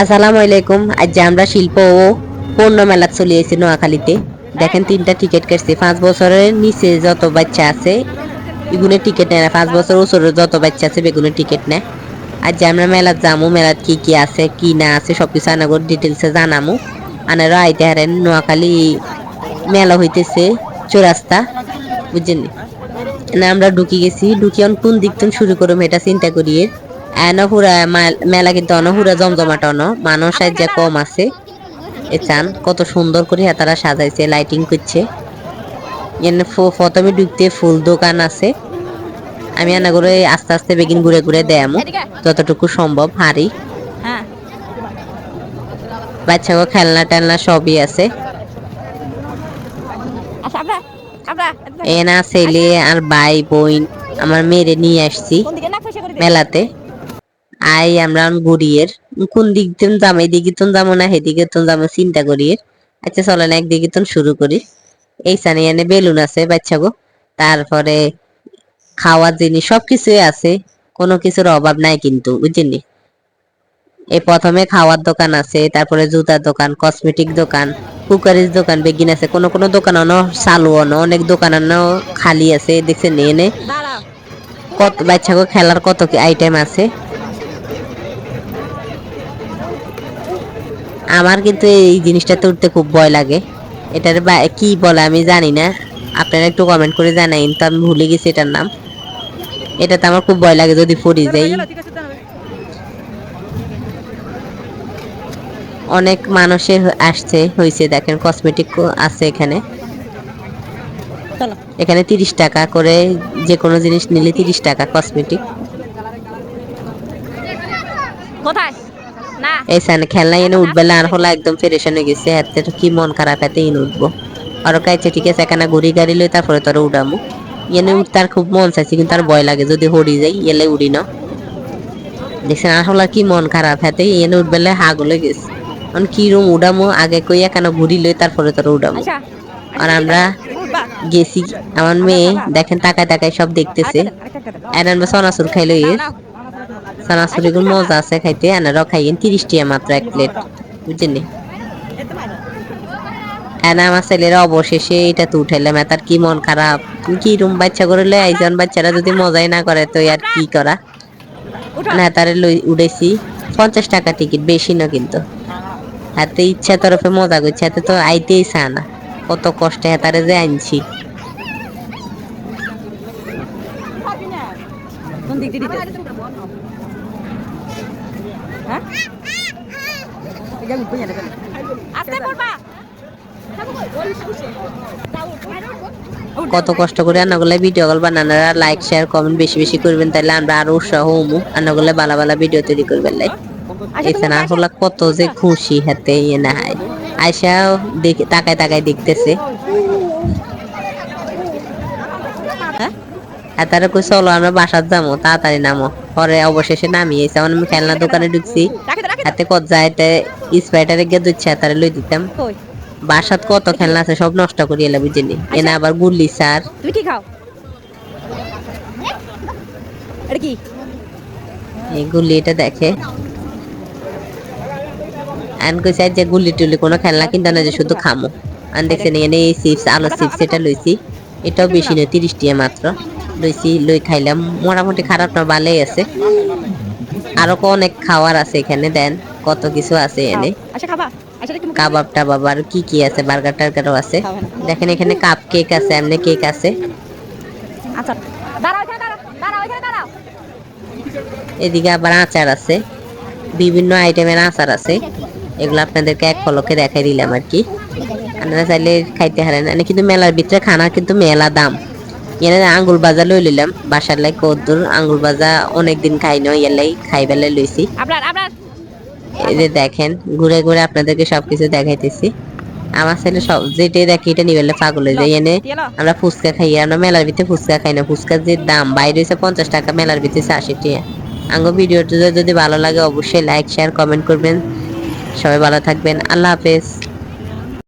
আসসালামু আলাইকুম। আজ আমরা শিল্প ও পণ্য মেলা চলে নোয়াখালীতে। দেখেন, তিনটা টিকিট কাটছি। পাঁচ বছরের নিচে যত বাচ্চা আছে, এগুলো টিকিট নেয় না। পাঁচ বছর উপরে যত বাচ্চা আছে, বেগুনের টিকিট নেয়। যে আমরা মেলাত যামু। মেলাত কি কি আছে, কি না আছে সব কিছু আনাগর ডিটেলসে জানামু। আনারও আইতে হারেন। নোয়াখালী মেলা হইতেছে চৌরাস্তা, বুঝছেন? না, আমরা ঢুকি গেছি। ঢুকি কোন দিক থেকে শুরু করুম এটা চিন্তা করিয়ে অনহুরা মেলা কিন্তু অনহুরা জমজমাট অন। মানুষ আজ যা কম আছে। এ চান কত সুন্দর করে তারা সাজাইছে লাইটিং করছে। এনে প্রথমে ঢুকতে ফুল দোকান আছে। আমি আনা করে আস্তে আস্তে বেগিন ঘুরে ঘুরে দেয়ামো। যতটুকু সম্ভব হারি হ্যাঁ। বাচ্চাকে খেলনা টেলনা সবই আছে। আচ্ছা এনা ছেলে আর ভাই বোন আমার মেয়েরে নিয়ে আসছি। মেলাতে। আই আমরা ঘুরিয়ের। কোন দিক থেকে যাম এদিকে তো যাব না সেদিকে তো যাব চিন্তা করিয়ে আচ্ছা চলেন একদিকে তো শুরু করি। এই সানে এনে বেলুন আছে বাচ্চা গো। তারপরে খাওয়ার জিনিস সবকিছুই আছে। কোনো কিছুর অভাব নাই কিন্তু বুঝলি এই প্রথমে খাওয়ার দোকান আছে তারপরে জুতার দোকান কসমেটিক দোকান কুকারিজ দোকান বেগিন আছে। কোনো কোনো দোকান অন চালু অন অনেক দোকান অন খালি আছে দেখছেন এনে? কত বাচ্চাকে খেলার কত কি আইটেম আছে? আমার কিন্তু এই জিনিসটা তুলতে খুব ভয় লাগে। এটার কি বলে আমি জানি না। আপনারা একটু কমেন্ট করে জানাইন, তো আমি ভুলে গেছি এটার নাম। এটাতে আমার খুব ভয় লাগে যদি পড়ে যাই অনেক মানুষের আসছে হয়েছে দেখেন কসমেটিক আছে এখানে। এখানে তিরিশ টাকা করে যে কোনো জিনিস নিলে তিরিশ টাকা কসমেটিক কোথায়? না। এই সানে খেলনা এনে উঠবে আর হলো একদম ফেরেশন হয়ে গেছে হাতে কি মন খারাপ হাতে এনে উঠবো। আর কাইছে ঠিক আছে এখানে ঘুরি গাড়ি লই তারপরে তোর উঠামু। এনে উঠতে খুব মন চাইছে কিন্তু ভয় লাগে যদি হরি যাই এলে উড়ি না। দেখছেন আর হলো কি মন খারাপ হাতে এনে উঠবেলে হাগুলে গেছে। এখন কি রুম উড়ামু আগে কই এখানে ঘুরি লই তারপরে তোর উঠামু আচ্ছা আর আমরা গেছি আমার মেয়ে দেখেন তাকায় তাকায় সব দেখতেছে। এনার সনাসুর খাইলো ইয়ে নাও। গুলো মজা আছে খাইতে এনারাও খাইয়েন তিরিশ টিয়া মাত্র এক প্লেট বুঝলি এনা আমার ছেলেরা অবশেষে এটা তো উঠাইলাম তার কি মন খারাপ কি রুম বাচ্চা করে লই আইজন বাচ্চারা যদি মজাই না করে তো আর কি করা। না তারে লই উড়েছি পঞ্চাশ টাকা টিকিট বেশি না কিন্তু হাতে ইচ্ছা তরফে মজা করছে হাতে তো আইতেই চা না, কত কষ্টে হাতারে যে আনছি কোন দিক দিতে? হ্যাঁ? কত কষ্ট করে রান্নাগুলো ভিডিও কল বানানোরা লাইক শেয়ার কমেন্ট বেশি বেশি করবেন তাহলে আমরা আরও উৎসাহ হমু। রান্নাগুলো বালা বালা ভিডিও তৈরি করবেন লাই আচ্ছা, এই না হলো কত যে খুশি হাতে ইয়ে না হয় আয়সাও দেখে তাকায় তাকায় দেখতেছে হ্যাঁ? আর কই চলো আমরা বাসার যাব তাড়াতাড়ি নামো। পরে অবশেষে নামিয়েছে। আমি খেলনা দোকানে ঢুকছি। হাতে কত যাইতে স্প্রাইটারে গিয়ে দুচ্ছে তারা লই দিতাম? বাসাত কত খেলনা আছে সব নষ্ট করি এলে বুঝিনি এনে আবার গুল্লি সার তুমি কি খাও? এটা কি? এই গুল্লি এটা দেখে। আন কইছে যে গুল্লি টুলি কোনো খেলনা কিনতে না যে শুধু খামো। আন দেখছেন এনে এই চিপস আলু চিপস এটা লইছি। এটাও বেশি নয় তিরিশ টিয়া মাত্র। লইছি লই খাইলাম। মোটামুটি খারাপ না ভালোই আছে। আরও অনেক খাওয়ার আছে এখানে দেন কত কিছু আছে এনে। আচ্ছা খাবা। আচ্ছা কাবাব টাবাব আর কি কি আছে বার্গার টার্গারও আছে। দেখেন এখানে কাপ কেক আছে এমনি কেক আছে। আচ্ছা এদিকে আবার আচার আছে বিভিন্ন আইটেমের আচার আছে। এগুলো আপনাদেরকে এক পলকে দেখাই দিলাম আর কি। আপনারা চাইলে খাইতে হারেন। কিন্তু মেলার ভিতরে খানা কিন্তু মেলা দাম। এনে আঙ্গুল বাজা লই লইলাম। বাসার লাই কদ্দুর আঙ্গুল বাজা অনেকদিন খাই নয় এলাই খাই বেলায় লইছি। আপনার আপনার এই যে দেখেন ঘুরে ঘুরে আপনাদেরকে সবকিছু দেখাইতেছি। আমার ছেলে সব যেটাই দেখি এটা নিবেলে পাগল হয়ে যায়। এনে আমরা ফুচকা খাই আমরা মেলার ভিতরে ফুচকা খাই না। ফুচকার যে দাম বাইরে হচ্ছে পঞ্চাশ টাকা মেলার ভিতরে আশি টাকা। আঙ্গ ভিডিওটা যদি ভালো লাগে অবশ্যই লাইক শেয়ার কমেন্ট করবেন। সবাই ভালো থাকবেন। আল্লাহ হাফেজ।